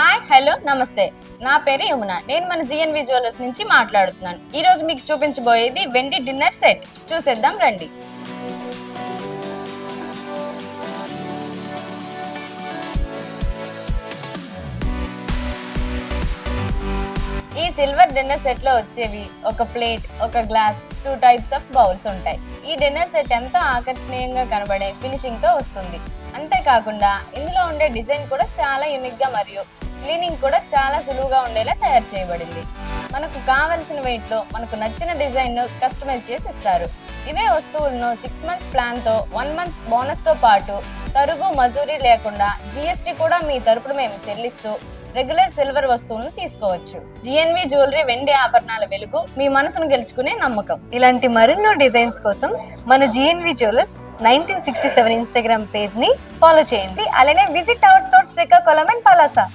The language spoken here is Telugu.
హాయ్ హలో నమస్తే. నా పేరు యమున. నేను మన జిఎన్వి జ్యువెలర్స్ నుంచి మాట్లాడుతున్నాను. ఈ రోజు మీకు చూపించబోయేది వెండి డిన్నర్ సెట్. చూసేద్దాం రండి. ఈ సిల్వర్ డిన్నర్ సెట్లో వచ్చేవి ఒక ప్లేట్ ఒక glass two types of bowls ఉంటాయి. ఈ డిన్నర్ సెట్ ఎంతో ఆకర్షణీయంగా కనబడే ఫినిషింగ్తో వస్తుంది. అంతేకాకుండా ఇందులో ఉండే డిజైన్ కూడా చాలా యూనిక్గా మరియు క్లీనింగ్ కూడా చాలా సులువుగా ఉండేలా తయారు చేయబడింది. మనకు కావలసిన వెయిట్లో మనకు నచ్చిన డిజైన్ను కస్టమైజ్ చేసి ఇస్తారు. ఇవే వస్తువులను సిక్స్ మంత్స్ ప్లాన్తో వన్ మంత్ బోనస్తో పాటు తరుగు మజూరీ లేకుండా జిఎస్టీ కూడా మీ తరపున మేము చెల్లిస్తూ రెగ్యులర్ సిల్వర్ వస్తువులను తీసుకోవచ్చు. జిఎన్వి జ్యువెలరీ వెండి ఆభరణాల వెలుగు మీ మనసును గెలుచుకునే నమ్మకం. ఇలాంటి మరెన్నో డిజైన్స్ కోసం మన GNV jewellers nineteen sixty seven Instagram పేజ్ని follow చేయండి. అలానే visit our stores Srikakulam and Palasa